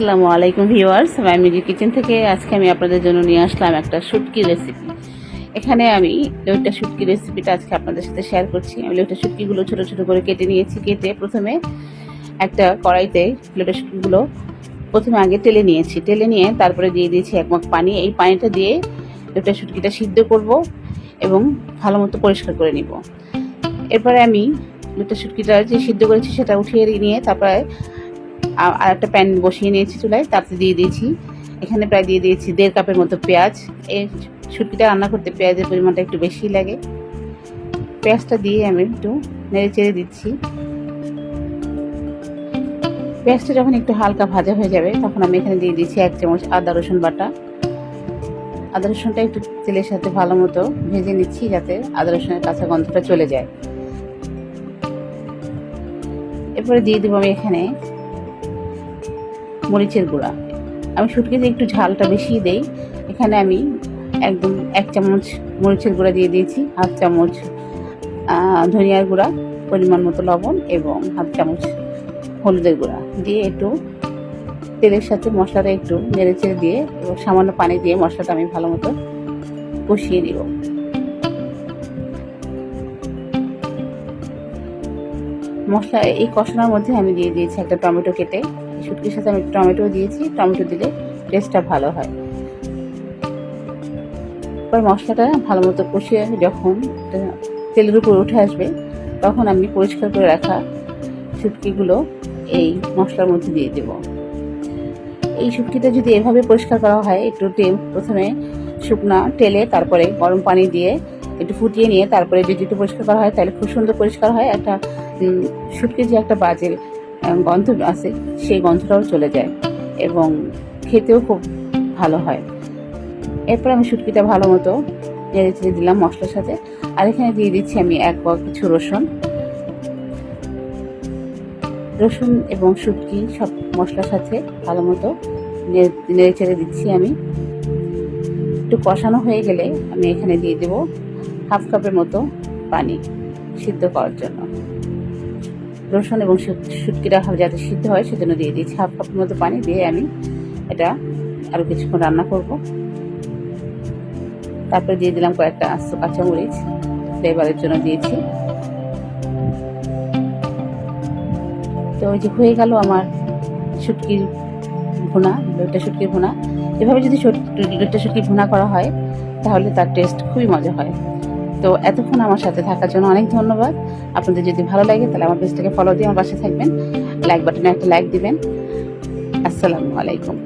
আসসালামু আলাইকুম viewers music kitchen থেকে আজকে আমি আপনাদের জন্য নিয়ে আসলাম একটা শুটকি রেসিপি এখানে আমি লইটা শুটকি রেসিপিটা আজকে আপনাদের সাথে শেয়ার করছি। আমি লইটা শুটকিগুলো ছোট ছোট করে কেটে নিয়েছি, কেটে প্রথমে একটা কড়াইতে লইটা শুটকিগুলো প্রথমে আগে তেলে নিয়েছি। তেলে নিয়ে তারপরে দিয়ে দিয়েছি এক মগ পানি। এই পানিটা দিয়ে লইটা শুটকিটা সিদ্ধ করব এবং ভালো মতো পরিষ্কার করে নিব। এরপরে আমি লইটা শুটকিটা যে সিদ্ধ করেছি সেটা উঠিয়ে নিয়ে তারপরে আর একটা প্যান বসিয়ে নিয়েছি চুলায় তাতে দিয়ে দিয়েছি। এখানে প্রায় দিয়ে দিয়েছি দেড় কাপের মতো পেঁয়াজ। এই শুটকিটা রান্না করতে পেঁয়াজের পরিমাণটা একটু বেশি লাগে। পেঁয়াজটা দিয়ে আমি একটু নেড়ে চেড়ে দিচ্ছি। পেঁয়াজটা যখন একটু হালকা ভাজা হয়ে যাবে, তখন আমি এখানে দিয়ে দিচ্ছি এক চামচ আদা, রসুন বাটা। আদা, রসুনটা একটু তেলের সাথে ভালো মতো ভেজে নিচ্ছি যাতে আদা, রসুনের কাঁচা গন্ধটা চলে যায়। এরপরে দিয়ে দেবো আমি এখানে মরিচের গুঁড়া। আমি শুটকিতে একটু ঝালটা বেশি দেই। এখানে আমি একদম এক চামচ মরিচের গুঁড়া দিয়ে দিয়েছি, হাফ চামচ ধনিয়ার গুঁড়া, পরিমাণ মতো লবণ এবং হাফ চামচ হলুদের গুঁড়া। দিয়ে একটু তেলের সাথে মশলাটা একটু নেড়ে চেড়ে দিয়ে এবং সামান্য পানি দিয়ে মশলাটা আমি ভালো মতো কষিয়ে দিব মশলা এই কষানোর মধ্যে আমি দিয়ে দিয়েছি একটা টমেটো কেটে। শুটকির সাথে আমি টমেটো দিয়েছি, টমেটো দিলে টেস্টটা ভালো হয়। এবার মশলাটা ভালো মতো কষিয়ে যখন তেলের উপর উঠে আসবে, তখন আমি পরিষ্কার করে রাখা শুটকিগুলো এই মশলার মধ্যে দিয়ে দেব। এই শুটকিটা যদি এভাবে পরিষ্কার করা হয়, একটু প্রথমে শুকনা তেলে, তারপরে গরম পানি দিয়ে একটু ফুটিয়ে নিয়ে, তারপরে যদি একটু পরিষ্কার করা হয়, তাহলে খুব সুন্দর পরিষ্কার হয়। একটা শুটকির যে একটা বাজে গন্ধ আছে সেই গন্ধটাও চলে যায় এবং খেতেও খুব ভালো হয়। এরপর আমি শুটকিটা ভালো মতো নেড়ে চেড়ে দিলাম মশলার সাথে। আর এখানে দিয়ে দিচ্ছি আমি এক ব কিছু রসুন। রসুন এবং শুটকি সব মশলার সাথে ভালো মতো নেড়ে চেড়ে দিচ্ছি আমি। একটু কষানো হয়ে গেলে আমি এখানে দিয়ে দেব হাফ কাপের মতো পানি সিদ্ধ করার জন্য। রসুন এবং শুট- শুটকিটা যাতে সিদ্ধ হয়, সেজন্য দিয়ে দিয়েছি হাফ কাপের মতো পানি দিয়ে আমি এটা আরও কিছুক্ষণ রান্না করব। তারপরে দিয়ে দিলাম কয়েকটা আস্ত কাঁচামরিচ ফ্লেভারের জন্য দিয়েছি। তো ওই যে হয়ে গেল আমার শুটকির ভুনা লোটা শুটকির ভুনা। এভাবে যদি লোটা শুটকি ভুনা করা হয়, তাহলে তার টেস্ট খুবই মজা হয়। তো এতক্ষণ আমার সাথে থাকার জন্য অনেক ধন্যবাদ। আপনাদের যদি ভালো লাগে তাহলে আমার পেজটাকে ফলো দিয়ে আমার পাশে থাকবেন। লাইক বাটনে একটা লাইক দিবেন। আসসালামু আলাইকুম।